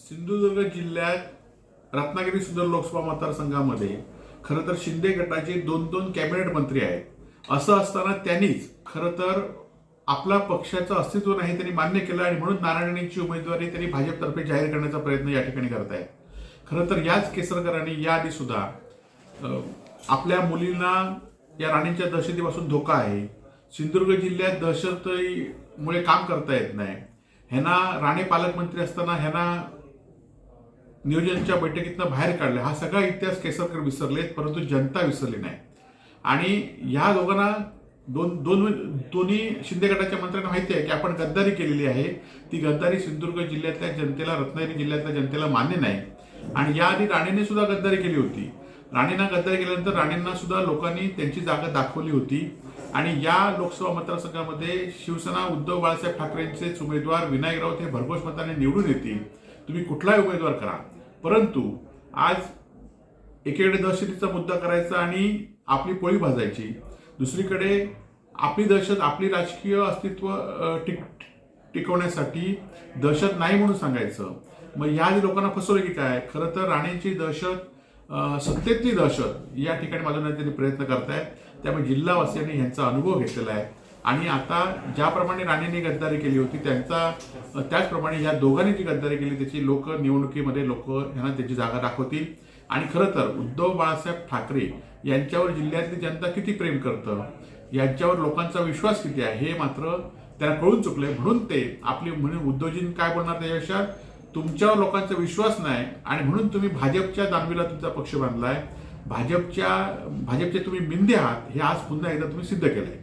सिंधुदुर्ग जिल्ह्यात रत्नागिरी सुंदर लोकसभा मतदारसंघामध्ये खरं तर शिंदे गटाचे दोन दोन कॅबिनेट मंत्री आहेत. असं असताना त्यांनीच खरं तर आपला पक्षाचं अस्तित्व नाही त्यांनी मान्य केलं आणि म्हणून नारायणांची उमेदवारी त्यांनी भाजपतर्फे जाहीर करण्याचा प्रयत्न या ठिकाणी करत आहेत. खरं तर याच केसरकरांनी याआधी सुद्धा आपल्या मुलींना या राणींच्या दहशतीपासून धोका आहे. सिंधुदुर्ग जिल्ह्यात दहशतमुळे काम करता येत नाही. ह्यांना राणे पालकमंत्री असताना ह्यांना नियोजनच्या बैठकीतनं बाहेर काढले. हा सगळा इतिहास केसरकर विसरलेत परंतु जनता विसरली नाही. आणि ह्या दोघांना दोन दोन दोन्ही शिंदे गटाच्या मंत्र्यांना माहिती आहे की आपण गद्दारी केलेली आहे. ती गद्दारी सिंधुदुर्ग जिल्ह्यातल्या जनतेला रत्नागिरी जिल्ह्यातल्या जनतेला मान्य नाही. आणि याआधी राणेने सुद्धा गद्दारी केली होती. राणेंना गद्दारी केल्यानंतर राणेंना सुद्धा लोकांनी त्यांची जागा दाखवली होती. आणि या लोकसभा मतदारसंघामध्ये शिवसेना उद्धव बाळासाहेब ठाकरेंचेच उमेदवार विनायक राऊत हे भरघोस मताने निवडून येतील. तुम्ही कुठलाही उमेदवार करा. परंतु आज एकीकडे दहशतीचा मुद्दा करायचा आणि आपली पोळी भाजायची. दुसरीकडे आपली दहशत आपली राजकीय अस्तित्व टिक टिकवण्यासाठी दहशत नाही म्हणून सांगायचं. मग ह्या लोकांना फसवलं की काय? खरं तर राणेंची दहशत सत्तेतली दहशत या ठिकाणी माझ्या त्यांनी प्रयत्न करतायत. त्यामुळे जिल्हावासियांनी ह्यांचा अनुभव घेतलेला आहे. आणि आता ज्याप्रमाणे राणेंनी गद्दारी केली होती त्यांचा त्याचप्रमाणे या दोघांनी जी गद्दारी केली त्याची लोक निवडणुकीमध्ये लोक ह्यांना त्याची जागा दाखवतील. आणि खरं तर उद्धव बाळासाहेब ठाकरे यांच्यावर जिल्ह्यातली जनता किती प्रेम करतं? यांच्यावर लोकांचा विश्वास किती आहे? हे मात्र त्यांना कळून चुकलंय. म्हणून ते आपली म्हणून उद्योजन काय बोलणार त्याच्यापेक्षा तुमच्यावर लोकांचा विश्वास नाही आणि म्हणून तुम्ही भाजपच्या दानवीला तुमचा पक्ष बांधलाय. भाजपच्या भाजपचे तुम्ही बिंदे आहात हे आज पुन्हा एकदा तुम्ही सिद्ध केलंय.